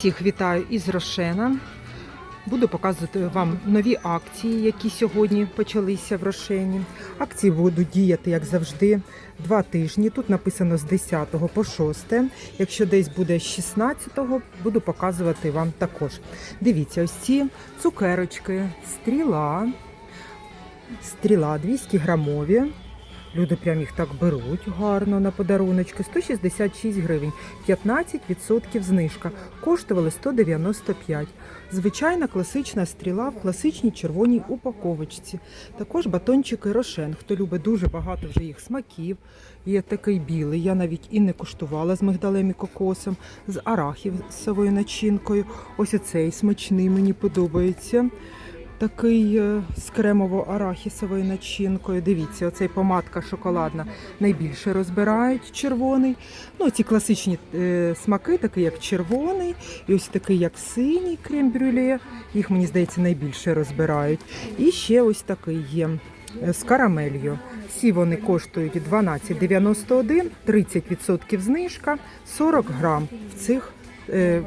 Всіх вітаю із Рошена. Буду показувати вам нові акції, які сьогодні почалися в Рошені. Акції будуть діяти, як завжди, два тижні. Тут написано з 10 по 6. Якщо десь буде з 16, буду показувати вам також. Дивіться, ось ці цукерочки, стріла, стріла 200 грамові. Люди прям їх так беруть гарно на подаруночки. 166 гривень, 15% знижка. Коштували 195. Звичайна класична стріла в класичній червоній упаковочці. Також батончики Рошен. Хто любить дуже багато вже їх смаків. Є такий білий. Я навіть і не куштувала з мигдалем і кокосом, з арахісовою начинкою. Ось оцей смачний мені подобається такий е, з кремово-арахісовою начинкою. Дивіться, оцей помадка шоколадна найбільше розбирають червоний. Ну, ці класичні е, смаки, такий як червоний, і ось такий як синій крем-брюле. Їх, мені здається, найбільше розбирають. І ще ось такий є. е, З карамелью. Всі вони коштують 12,91, 30% знижка, 40 грам в цих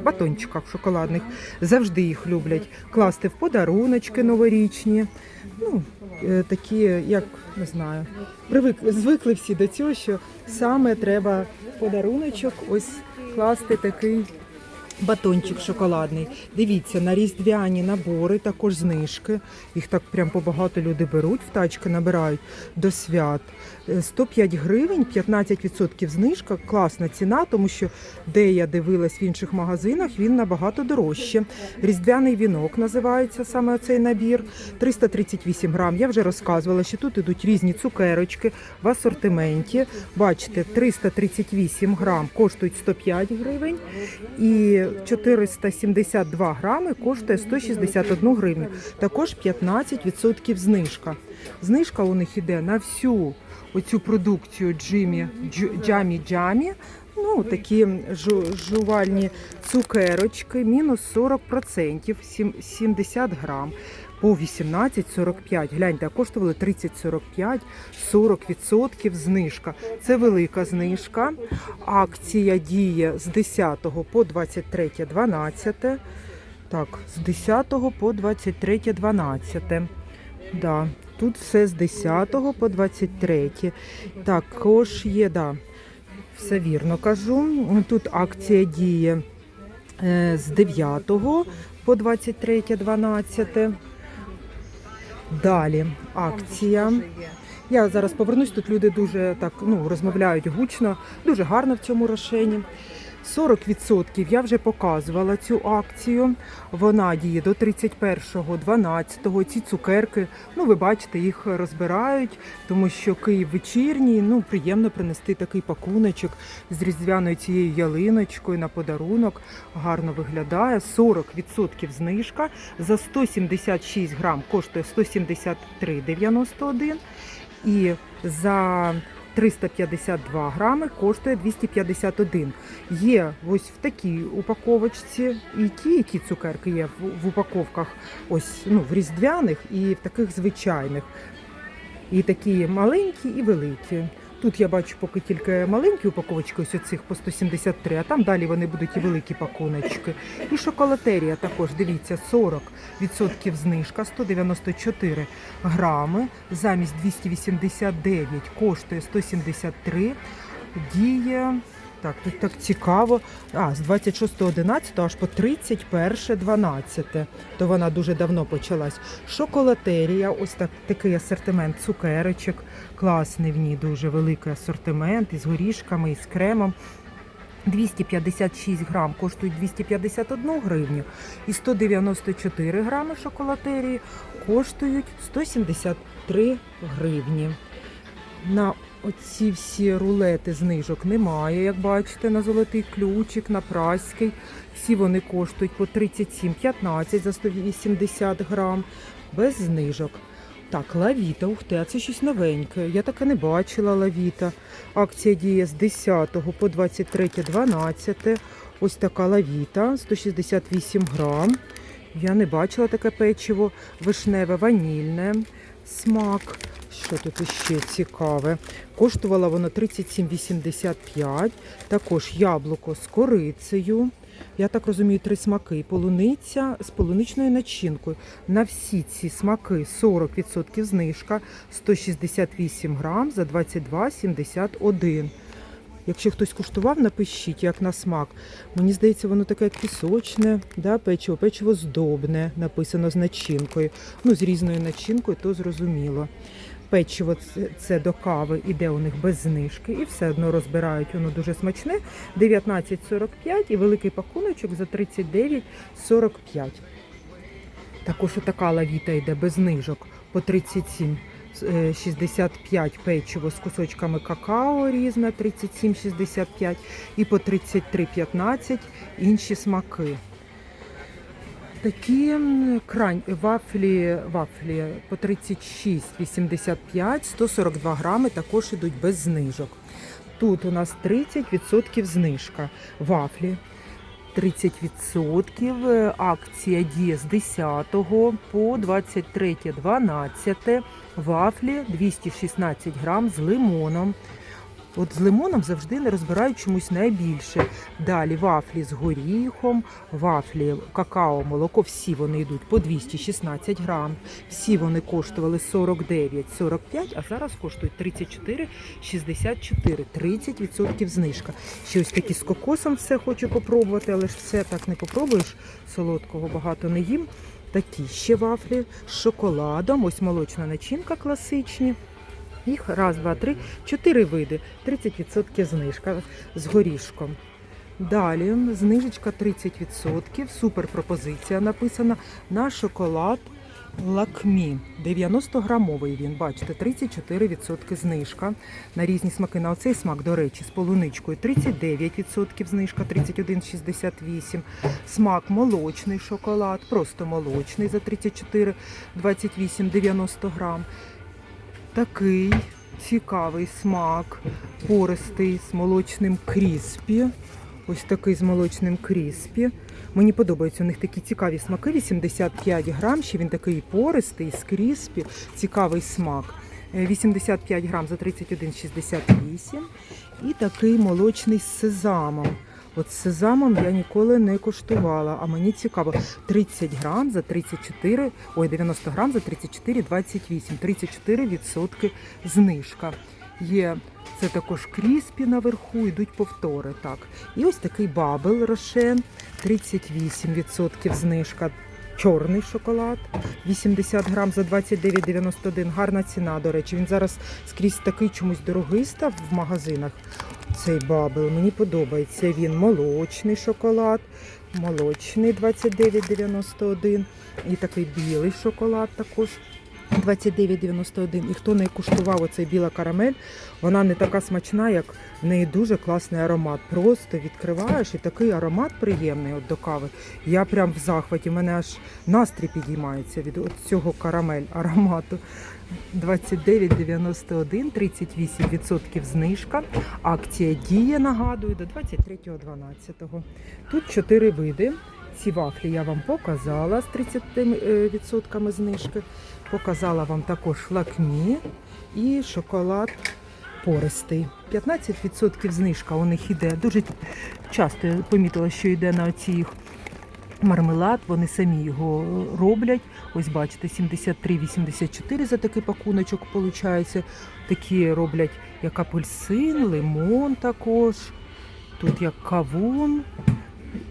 батончиках шоколадних. Завжди їх люблять класти в подаруночки новорічні. Ну, е, такі, як не знаю, привик, звикли всі до цього, що саме треба подаруночок ось класти такий. Батончик шоколадний. Дивіться, на різдвяні набори також знижки. Їх так прям побагато люди беруть, в тачки набирають до свят. Е, 105 гривень, 15% знижка. Класна ціна, тому що де я дивилась в інших магазинах, він набагато дорожче. Різдвяний вінок називається саме цей набір. 338 грам. Я вже розказувала, що тут ідуть різні цукерочки в асортименті. Бачите, 338 грам коштують 105 гривень. І 472 грами коштує 161 гривню. Також 15% знижка. Знижка у них іде на всю оцю продукцію Джимі Джамі Джамі. Ну, такі жувальні цукерочки, мінус 40%, 70 грам. По 18,45. Гляньте, а коштували 30,45, 40% знижка. Це велика знижка. Акція діє з 10 по 23, 12. Так, з 10 по 23, 12. Да, тут все з 10 по 23. Також є, да, все вірно кажу. Тут акція діє е, з 9 по 23, 12. Далі акція. Я зараз повернусь. Тут люди дуже так ну розмовляють гучно, дуже гарно в цьому рошені. 40% я вже показувала цю акцію. Вона діє до 31.12. Ці цукерки, ну ви бачите, їх розбирають, тому що Київ вечірній. Ну приємно принести такий пакуночок з різдвяною цією ялиночкою на подарунок. Гарно виглядає. 40% знижка за 176 грам коштує 173,91 і за 352 грами коштує 251. Є ось в такій упаковочці і ті, які цукерки є в, упаковках, ось ну, в різдвяних і в таких звичайних. І такі маленькі і великі. Тут я бачу поки тільки маленькі упаковочки, ось оцих по 173, а там далі вони будуть і великі пакуночки. І шоколатерія також, дивіться, 40% знижка, 194 грами, замість 289 коштує 173, діє... Так, тут так цікаво. А, з 26.11 аж по 31.12. То вона дуже давно почалась. Шоколатерія, ось так, такий асортимент цукерочок. Класний в ній дуже великий асортимент із горішками, із кремом. 256 грам коштують 251 гривню. І 194 грами шоколатерії коштують 173 гривні. На оці всі рулети знижок немає, як бачите, на золотий ключик, на праський. Всі вони коштують по 37,15 за 180 грам, без знижок. Так, лавіта, ух ти, а це щось новеньке. Я таке не бачила лавіта. Акція діє з 10 по 23.12. Ось така лавіта, 168 грам. Я не бачила таке печиво вишневе, ванільне, смак. Що тут іще цікаве? Коштувало воно 37,85. Також яблуко з корицею. Я так розумію, три смаки. Полуниця з полуничною начинкою. На всі ці смаки 40% знижка, 168 грам за 22,71. Якщо хтось куштував, напишіть, як на смак. Мені здається, воно таке як пісочне, да, печиво, печиво здобне, написано з начинкою. Ну, з різною начинкою, то зрозуміло. Печиво це, до кави іде у них без знижки і все одно розбирають, воно дуже смачне. 19,45 і великий пакуночок за 39,45. Також така лавіта йде без знижок по 37. е, 65 печиво з кусочками какао різне 37,65 і по 33,15 інші смаки. Такі крань, вафлі, вафлі по 36,85, 142 грами також ідуть без знижок. Тут у нас 30% знижка. Вафлі 30%. е, Акція діє з 10 по 23.12. Вафлі 216 грам з лимоном. От з лимоном завжди не розбирають чомусь найбільше. Далі вафлі з горіхом, вафлі, какао, молоко, всі вони йдуть по 216 грам. Всі вони коштували 49,45, а зараз коштують 34,64. 30% знижка. Ще ось такі з кокосом все хочу попробувати, але ж все так не попробуєш. Солодкого багато не їм. Такі ще вафлі з шоколадом. Ось молочна начинка класичні. Їх раз, два, три, чотири види. 30% знижка з горішком. Далі знижечка 30%. Супер пропозиція написана на шоколад Лакмі. 90 грамовий він, бачите, 34% знижка. На різні смаки. На оцей смак, до речі, з полуничкою 39% знижка, 31,68%. Смак молочний шоколад, просто молочний за 34, 28, 90 грам. Такий цікавий смак, пористий з молочним кріспі. Ось такий з молочним кріспі. Мені подобаються у них такі цікаві смаки. 85 грам, ще він такий пористий, з кріспі, цікавий смак. Е, 85 грам за 31,68. І такий молочний з сезамом. От сезамом я ніколи не коштувала, а мені цікаво. 30 грам за 34, ой, 90 грам за 34,28, 34% знижка. Є це також кріспі наверху, йдуть повтори. Так. І ось такий бабл рошен, 38% знижка. Чорний шоколад, 80 грам за 29,91. Гарна ціна, до речі. Він зараз скрізь такий чомусь дорогий став в магазинах. Цей бабл. Мені подобається він. Молочний шоколад, молочний 29,91. І такий білий шоколад також 29,91. І хто не куштував оцей біла карамель, вона не така смачна, як в неї дуже класний аромат. Просто відкриваєш і такий аромат приємний от до кави. Я прям в захваті. У мене аж настрій підіймається від цього карамель аромату. 29,91, 38% знижка. Акція діє, нагадую, до 23.12. Тут чотири види. Ці вафлі я вам показала з 30% знижки. Показала вам також лакмі і шоколад пористий. 15% знижка у них іде. Дуже часто помітила, що йде на оці їх мармелад, вони самі його роблять. Ось бачите, 73,84 за такий пакуночок виходить. Такі роблять як апельсин, лимон також. Тут як кавун.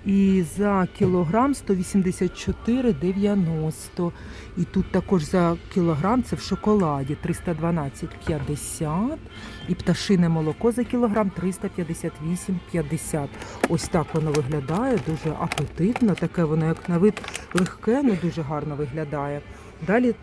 І за кілограм 184,90. І тут також за кілограм це в шоколаді 312,50. І пташине молоко за кілограм 358,50. Ось так воно виглядає, дуже апетитно. Таке воно, як на вид легке, але дуже гарно виглядає. Далі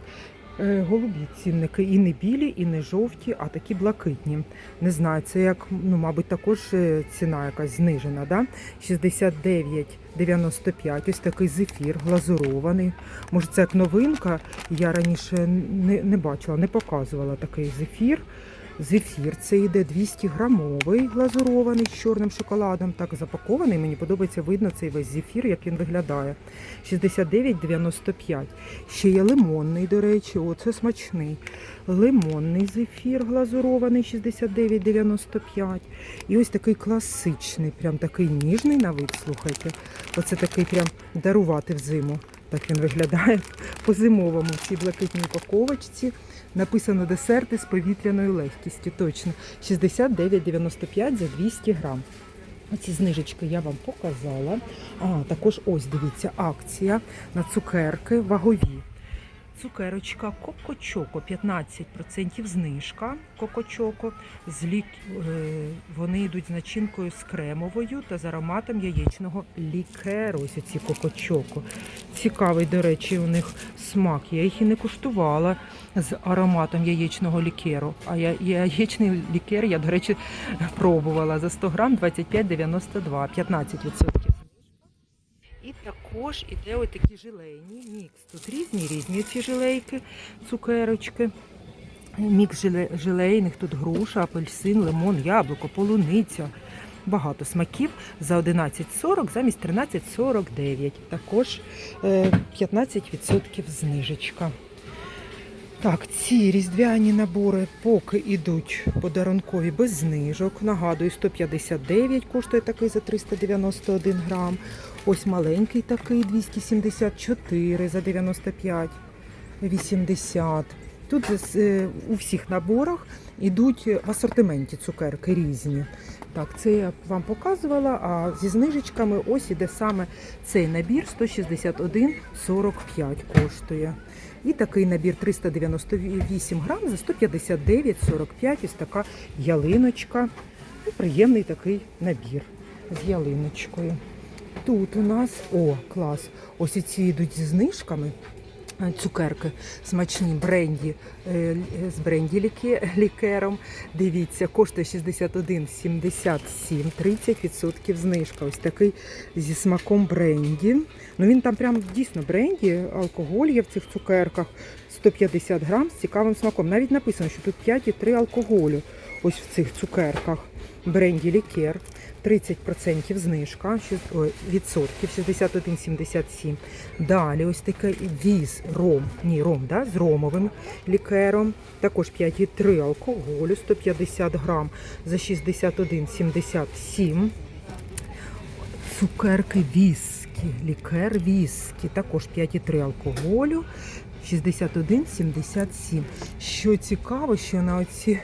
голубі цінники і не білі, і не жовті, а такі блакитні. Не знаю, це як, ну, мабуть, також е, ціна якась знижена. Да? 69,95. Ось такий зефір глазурований. Може, це як новинка. Я раніше не, не бачила, не показувала такий зефір. Зефір це йде 200 грамовий глазурований з чорним шоколадом. Так запакований. Мені подобається видно цей весь зефір, як він виглядає. 69,95. Ще є лимонний, до речі, оце смачний. Лимонний зефір глазурований 69,95. І ось такий класичний, прям такий ніжний на вид, слухайте. Оце такий прям дарувати взиму. Так він виглядає по-зимовому в цій блакитній упаковочці. Написано десерти з повітряною легкістю. Точно 69,95 за 200 грам. Оці знижечки я вам показала. А, також ось дивіться, акція на цукерки вагові. Цукерочка Кокочоко 15% знижка Кокочоко. З лік... е, Вони йдуть з начинкою з кремовою та з ароматом яєчного лікеру. Ось ці Кокочоко. Цікавий, до речі, у них смак. Я їх і не куштувала з ароматом яєчного лікеру. А я яєчний лікер я, до речі, пробувала за 100 грам 25,92, 15%. Також іде ось такі жилейні мікс. Тут різні різні ці жилейки, цукерочки. Мікс жилейних, тут груша, апельсин, лимон, яблуко, полуниця. Багато смаків за 11,40 замість 13,49. Також е, 15% знижечка. Так, ці різдвяні набори поки йдуть подарункові без знижок. Нагадую, 159 коштує такий за 391 грам. Ось маленький такий 274 за 95, 80. Тут е, у всіх наборах йдуть в асортименті цукерки різні. Так, це я вам показувала, а зі знижечками ось іде саме цей набір 161,45 коштує. І такий набір 398 грам за 159,45. Ось така ялиночка. Приємний такий набір з ялиночкою. Тут у нас, о, клас, ось ці йдуть зі знижками. е, Цукерки смачні бренді е, з бренді ліке- лікером. Дивіться, коштує 61,77, 30% знижка. Ось такий зі смаком бренді. Ну він там прям дійсно бренді, алкоголь є в цих цукерках 150 грам з цікавим смаком. Навіть написано, що тут 5,3 алкоголю. Ось в цих цукерках. Бренді лікер. 30% знижка, відсотків 61,77. Далі ось таке віз ром, ні, ром, да, з ромовим лікером. Також 5,3 алкоголю, 150 грам за 61,77. Цукерки віскі, лікер віскі, також 5,3 алкоголю, 61,77. Що цікаво, що на оці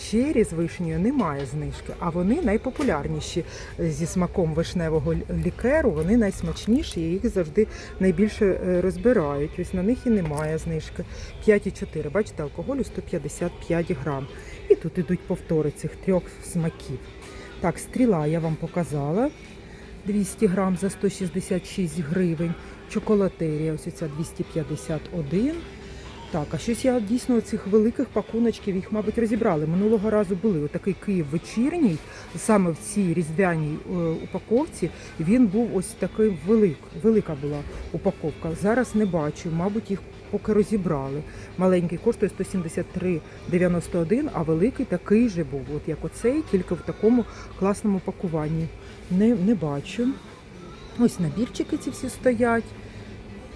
чері з вишнею немає знижки, а вони найпопулярніші зі смаком вишневого лікеру, вони найсмачніші, і їх завжди найбільше е, розбирають. Ось на них і немає знижки. 5,4, бачите, алкоголю 155 грам. І тут ідуть повтори цих трьох смаків. Так, стріла я вам показала. 200 грам за 166 гривень. Чоколатерія, ось ця 251. Так, а щось я дійсно цих великих пакуночків їх, мабуть, розібрали. Минулого разу були отакий Київ вечірній, саме в цій різдвяній е, упаковці. Він був ось такий велик, велика була упаковка. Зараз не бачу, мабуть, їх поки розібрали. Маленький коштує 173,91, а великий такий же був, от як оцей, тільки в такому класному пакуванні. Не, не бачу. Ось набірчики ці всі стоять.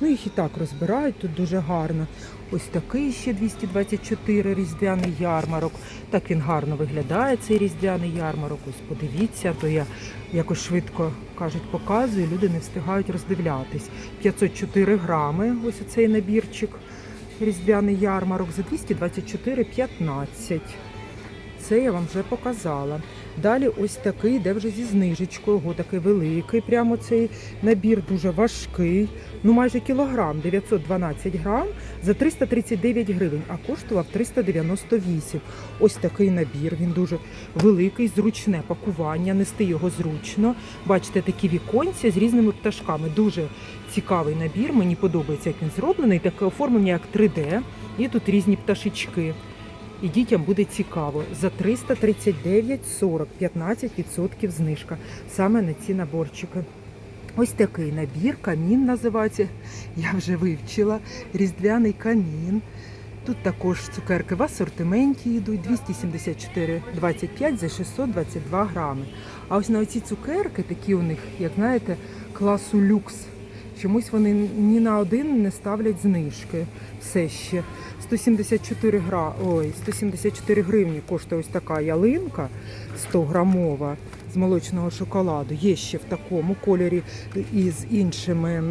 Ну, їх і так розбирають, тут дуже гарно. Ось такий ще 224 різдвяний ярмарок. Так він гарно виглядає, цей різдвяний ярмарок. Ось подивіться, то я якось швидко кажуть, показую, люди не встигають роздивлятись. 504 грами, ось оцей набірчик. Різдвяний ярмарок за 224,15. Це я вам вже показала. Далі ось такий, де вже зі знижечкою, Ого, такий великий. Прямо цей набір дуже важкий. Ну майже кілограм, 912 грам за 339 гривень, а коштував 398. Ось такий набір. Він дуже великий, зручне пакування. Нести його зручно. Бачите, такі віконці з різними пташками. Дуже цікавий набір. Мені подобається, як він зроблений. Таке оформлення, як 3D. Є тут різні пташечки. І дітям буде цікаво. За 339,40, 15% знижка саме на ці наборчики. Ось такий набір, камін називається. Я вже вивчила. Різдвяний камін. Тут також цукерки в асортименті йдуть 274,25 за 622 грами. А ось на оці цукерки, такі у них, як знаєте, класу люкс. Чомусь вони ні на один не ставлять знижки. Все ще 174 гра... Ой, 174 гривні коштує ось така ялинка 100 грамова з молочного шоколаду. Є ще в такому кольорі і з іншими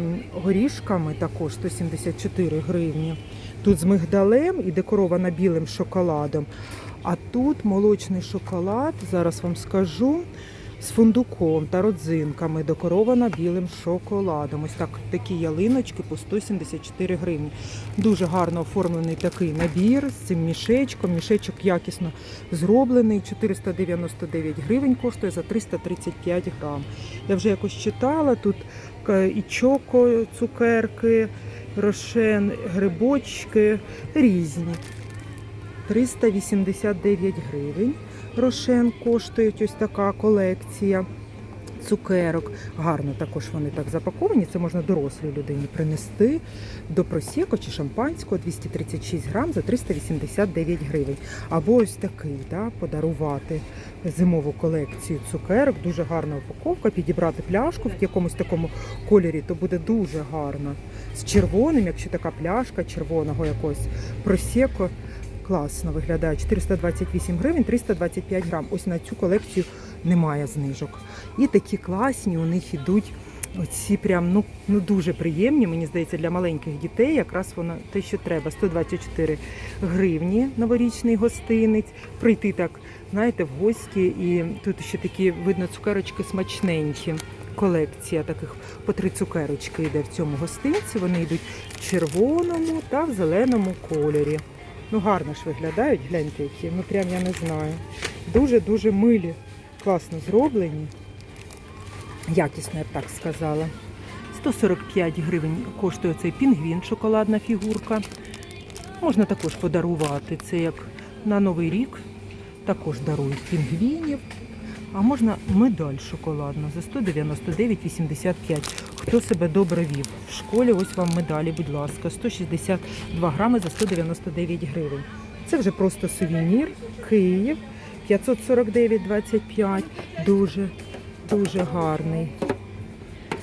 горішками також 174 гривні. Тут з мигдалем і декорована білим шоколадом. А тут молочний шоколад, зараз вам скажу, з фундуком та родзинками, декорована білим шоколадом. Ось так такі ялиночки по 174 гривні. Дуже гарно оформлений такий набір з цим мішечком. Мішечок якісно зроблений. 499 гривень коштує за 335 грам. Я вже якось читала тут е, і чоко, цукерки, рошен, грибочки різні. 389 гривень. Рошен коштують ось така колекція цукерок. Гарно також вони так запаковані. Це можна дорослій людині принести до просеко чи шампанського 236 грам за 389 гривень. Або ось такий, да, подарувати зимову колекцію цукерок. Дуже гарна упаковка. Підібрати пляшку в якомусь такому кольорі, то буде дуже гарно. З червоним, якщо така пляшка червоного якогось просеко. Класно виглядає 428 гривень, 325 грам. Ось на цю колекцію немає знижок. І такі класні у них ідуть. Оці прям ну, ну дуже приємні. Мені здається, для маленьких дітей якраз воно те, що треба. 124 гривні новорічний гостинець. Прийти так, знаєте, в гості, і тут ще такі видно цукерочки смачненькі. Колекція таких по три цукерочки йде в цьому гостинці. Вони йдуть в червоному та в зеленому кольорі. Ну, гарно ж виглядають, гляньте які. Ну прям я не знаю. Дуже-дуже милі, класно зроблені. Якісно, я б так сказала. 145 гривень коштує цей пінгвін, шоколадна фігурка. Можна також подарувати. Це як на Новий рік. Також дарують пінгвінів. А можна медаль шоколадну за 199,85. Хто себе добре вів в школі? Ось вам медалі, будь ласка, 162 грами за 199 гривень. Це вже просто сувенір. Київ 549,25. Дуже, дуже гарний.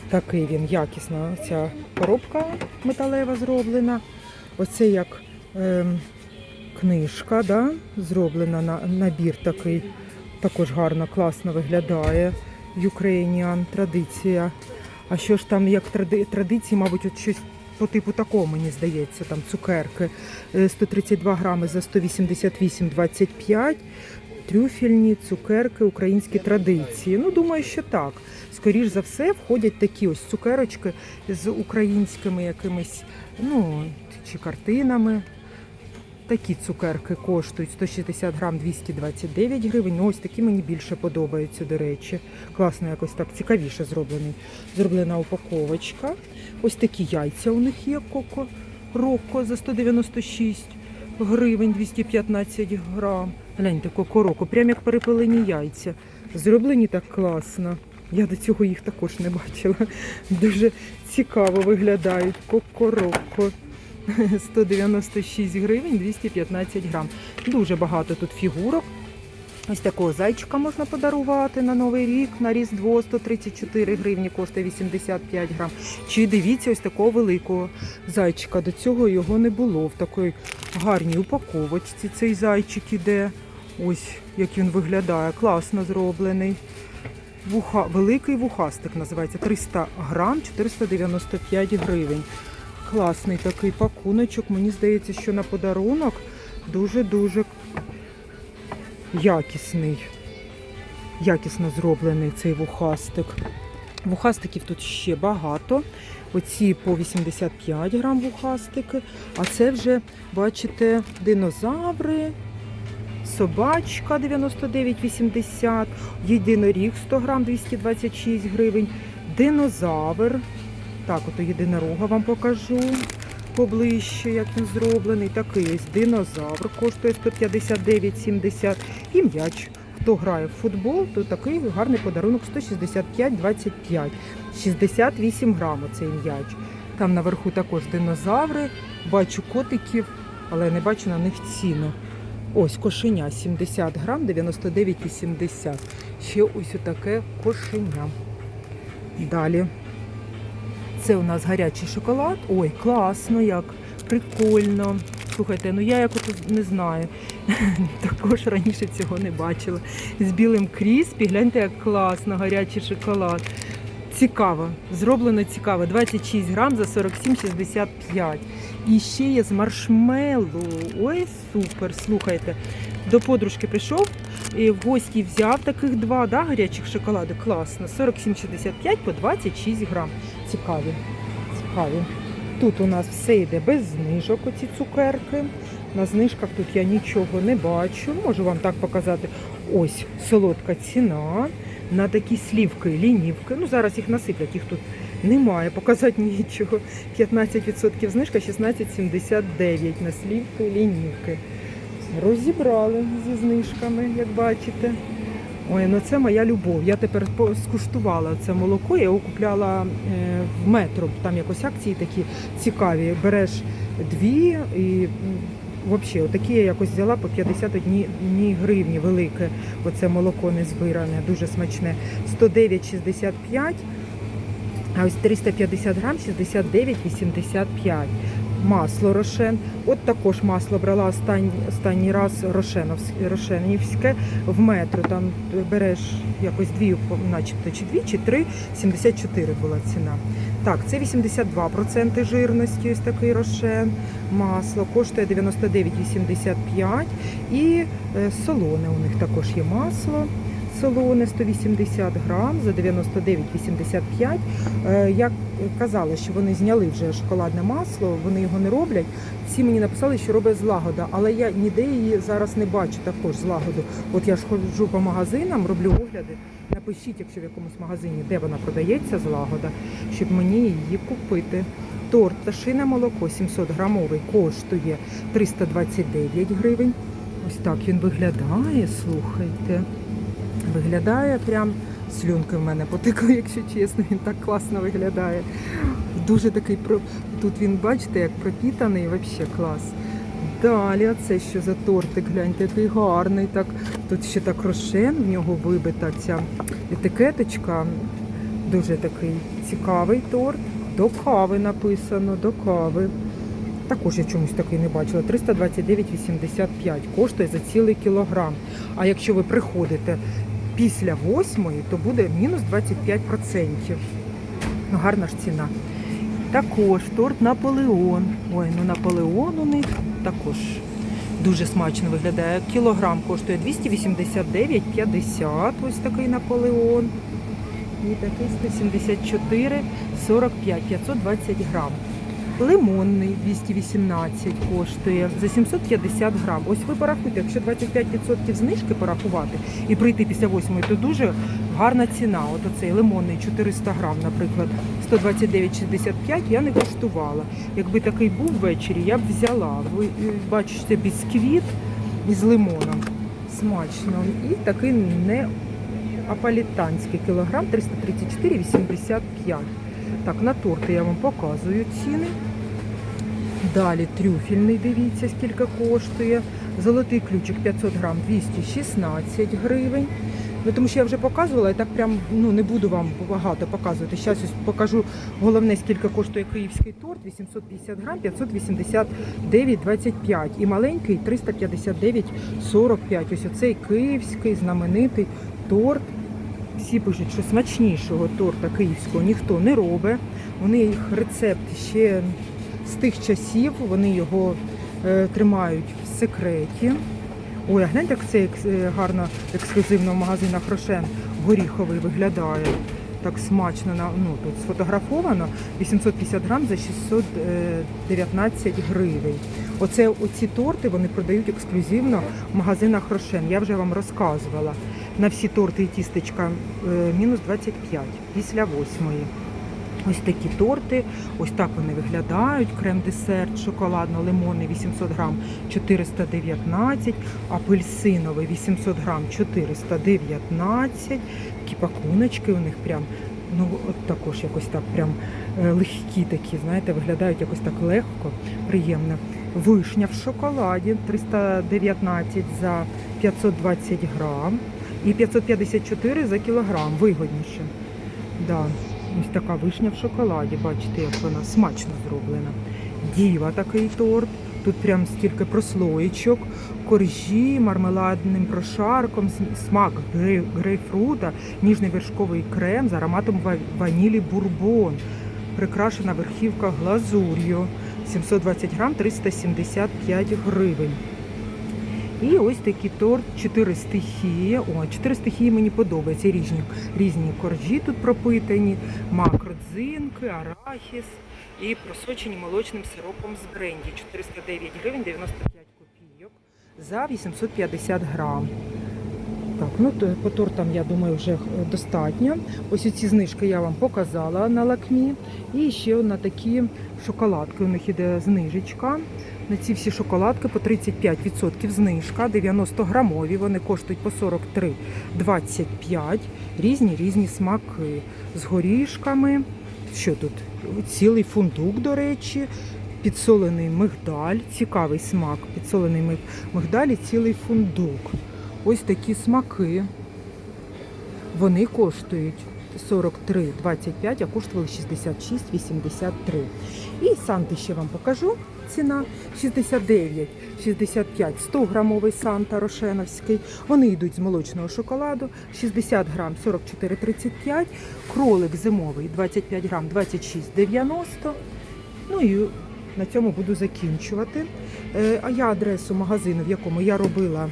Такий він якісна. Ця коробка металева зроблена. Оце як ем, книжка, да? зроблена на набір такий. Також гарно, класно виглядає. Ukrainian традиція. А що ж там як тради, традиції, мабуть, от щось по типу такого, мені здається, там цукерки. Е, 132 грами за 188,25. Трюфельні цукерки, українські традиції. Ну, думаю, що так. Скоріш за все, входять такі ось цукерочки з українськими якимись, ну, чи картинами. Такі цукерки коштують 160 грам 229 гривень. Ну, ось такі мені більше подобаються, до речі. Класно, якось так цікавіше зроблений. Зроблена упаковочка. Ось такі яйця у них є коко роко за 196 гривень 215 грам. Гляньте, коко роко, прям як перепилені яйця. Зроблені так класно. Я до цього їх також не бачила. Дуже цікаво виглядають. Кокороко. 196 гривень 215 грам. Дуже багато тут фігурок. Ось такого зайчика можна подарувати на Новий рік, на Різдво 134 гривні, коштує 85 грам. Чи дивіться ось такого великого зайчика. До цього його не було. В такій гарній упаковочці цей зайчик іде. Ось як він виглядає. Класно зроблений. Вуха, великий вухастик називається 300 грам 495 гривень. Класний такий пакуночок. Мені здається, що на подарунок дуже-дуже якісний. Якісно зроблений цей вухастик. Вухастиків тут ще багато. Оці по 85 грам вухастики. А це вже, бачите, динозаври, собачка 99,80, єдиноріг 100 грам 226 гривень, динозавр. Так, ото єдинорога вам покажу поближче, як він зроблений. Такий ось динозавр коштує 159,70 і м'яч. Хто грає в футбол, то такий гарний подарунок 165,25. 68 грам цей м'яч. Там наверху також динозаври. Бачу котиків. але не бачу на них ціну. Ось кошеня 70 грам, 99,80. Ще ось отаке кошеня. Далі. Це у нас гарячий шоколад. Ой, класно як, прикольно. Слухайте, ну я як не знаю. Також раніше цього не бачила. З білим кріспі, гляньте, як класно, гарячий шоколад. Цікаво, зроблено цікаво. 26 грам за 47,65. І ще є з маршмеллоу. Ой, супер, слухайте. До подружки прийшов і в гості взяв таких два да, гарячих шоколади. Класно. 47,65 по 26 грам. Цікаві. Цікаві. Тут у нас все йде без знижок, оці цукерки. На знижках тут я нічого не бачу. Можу вам так показати. Ось солодка ціна. На такі слівки, лінівки. Ну, зараз їх насиплять, їх тут немає, показати нічого. 15% знижка, 16,79 на слівки, лінівки. Розібрали зі знижками, як бачите. Ой, ну це моя любов. Я тепер скуштувала це молоко. Я його купляла е, в метро. Там якось акції такі цікаві. Береш дві і взагалі отакі я якось взяла по 51 гривні велике. Оце молоко не збиране, дуже смачне. 109,65. А ось 350 грам 69,85. Масло рошен. От також масло брала останній, останній раз рошенівське в метро. Там береш якось дві, начебто, чи дві, чи три, 74 була ціна. Так, це 82% жирності, ось такий рошен. Масло коштує 99,85. І е, солоне у них також є масло. Солоне 180 грам за 99,85. Е, Як казали, що вони зняли вже шоколадне масло, вони його не роблять. Всі мені написали, що робить злагода, але я ніде її зараз не бачу також злагоду. От я ж ходжу по магазинам, роблю огляди. Напишіть, якщо в якомусь магазині, де вона продається злагода, щоб мені її купити. Торт пташине молоко 700 грамовий коштує 329 гривень. Ось так він виглядає, слухайте. Виглядає прям слюнки в мене потекли, якщо чесно, він так класно виглядає. Дуже такий про тут він, бачите, як пропітаний, взагалі клас. Далі, це що за тортик, гляньте, який гарний. Так, тут ще так рошен, в нього вибита ця етикеточка. Дуже такий цікавий торт. До кави написано, до кави. Також я чомусь такий не бачила. 329,85 коштує за цілий кілограм. А якщо ви приходите після восьмої, то буде мінус 25%. Ну, гарна ж ціна. Також торт Наполеон. Ой, ну Наполеон у них також дуже смачно виглядає. Кілограм коштує 289,50. Ось такий Наполеон. І такий 174, 45, 520 грам. Лимонний 218 коштує за 750 грам. Ось ви порахуйте, якщо 25% знижки порахувати і прийти після 8, то дуже гарна ціна. От оцей лимонний 400 грам, наприклад, 129,65 я не коштувала. Якби такий був ввечері, я б взяла. Ви е, бачите, бісквіт із лимоном. Смачно. І такий не аполітанський кілограм 334,85. Так, на торти я вам показую ціни. Далі трюфельний, дивіться, скільки коштує. Золотий ключик 500 грам 216 гривень. Ну, тому що я вже показувала, і так прям ну, не буду вам багато показувати. Зараз покажу головне, скільки коштує київський торт. 850 грам 589,25. І маленький 359,45. Ось оцей київський знаменитий торт. Всі пишуть, що смачнішого торта київського ніхто не робить. Вони їх рецепт ще з тих часів, вони його е, тримають в секреті. Ой, а гляньте, як це е, гарно ексклюзивно в магазинах Рошен горіховий виглядає. Так смачно ну, тут сфотографовано 850 грам за 619 гривень. Оце оці торти вони продають ексклюзивно в магазинах Рошен. Я вже вам розказувала. На всі торти і тістечка е, мінус 25 після восьмої. Ось такі торти, ось так вони виглядають. Крем-десерт шоколадно-лимонний 800 грам 419, апельсиновий 800 грам 419. Такі пакуночки у них прям, ну от також якось так прям е, легкі такі, знаєте, виглядають якось так легко, приємно. Вишня в шоколаді 319 за 520 грам і 554 за кілограм. Вигодніше. Да. Ось така вишня в шоколаді. Бачите, як вона смачно зроблена. Діва такий торт. Тут прям стільки прослоєчок, коржі, мармеладним прошарком, смак грей- грейпфрута, ніжний вершковий крем з ароматом ванілі бурбон. Прикрашена верхівка глазур'ю. 720 грам 375 гривень. І ось такий торт чотири стихії. О, чотири стихії мені подобаються. Різні, різні коржі тут пропитані, мак родзинки, арахіс і просочені молочним сиропом з бренді. 409 гривень 95 копійок за 850 грам. Так, ну то по тортам, я думаю, вже е, достатньо. Ось ці знижки я вам показала на лакмі. І ще на такі шоколадки. У них іде знижечка. На ці всі шоколадки по 35% знижка, 90 грамові. Вони коштують по 43,25. Різні різні смаки з горішками. Що тут? Цілий фундук, до речі, підсолений мигдаль, цікавий смак. Підсолений миг- мигдаль і цілий фундук. Ось такі смаки. Вони коштують 43,25, а коштували 66,83. І санти ще вам покажу. Ціна 69,65, 100 грамовий санта рошеновський. Вони йдуть з молочного шоколаду, 60 грам 44,35, кролик зимовий 25 грам 26,90. Ну і на цьому буду закінчувати. Е, А я адресу магазину, в якому я робила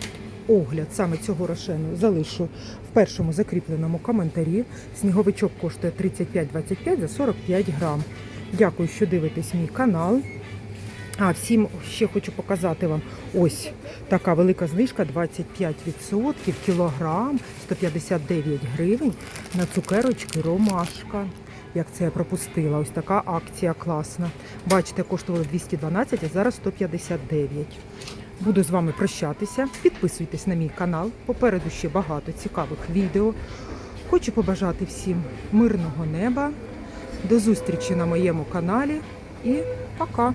огляд саме цього рошену, залишу в першому закріпленому коментарі. Сніговичок коштує 35,25 за 45 грам. Дякую, що дивитесь мій канал. А всім ще хочу показати вам ось така велика знижка 25% кілограм 159 гривень на цукерочки Ромашка. Як це я пропустила? Ось така акція класна. Бачите, коштувало 212, а зараз 159. Буду з вами прощатися. Підписуйтесь на мій канал. Попереду ще багато цікавих відео. Хочу побажати всім мирного неба. До зустрічі на моєму каналі і пока!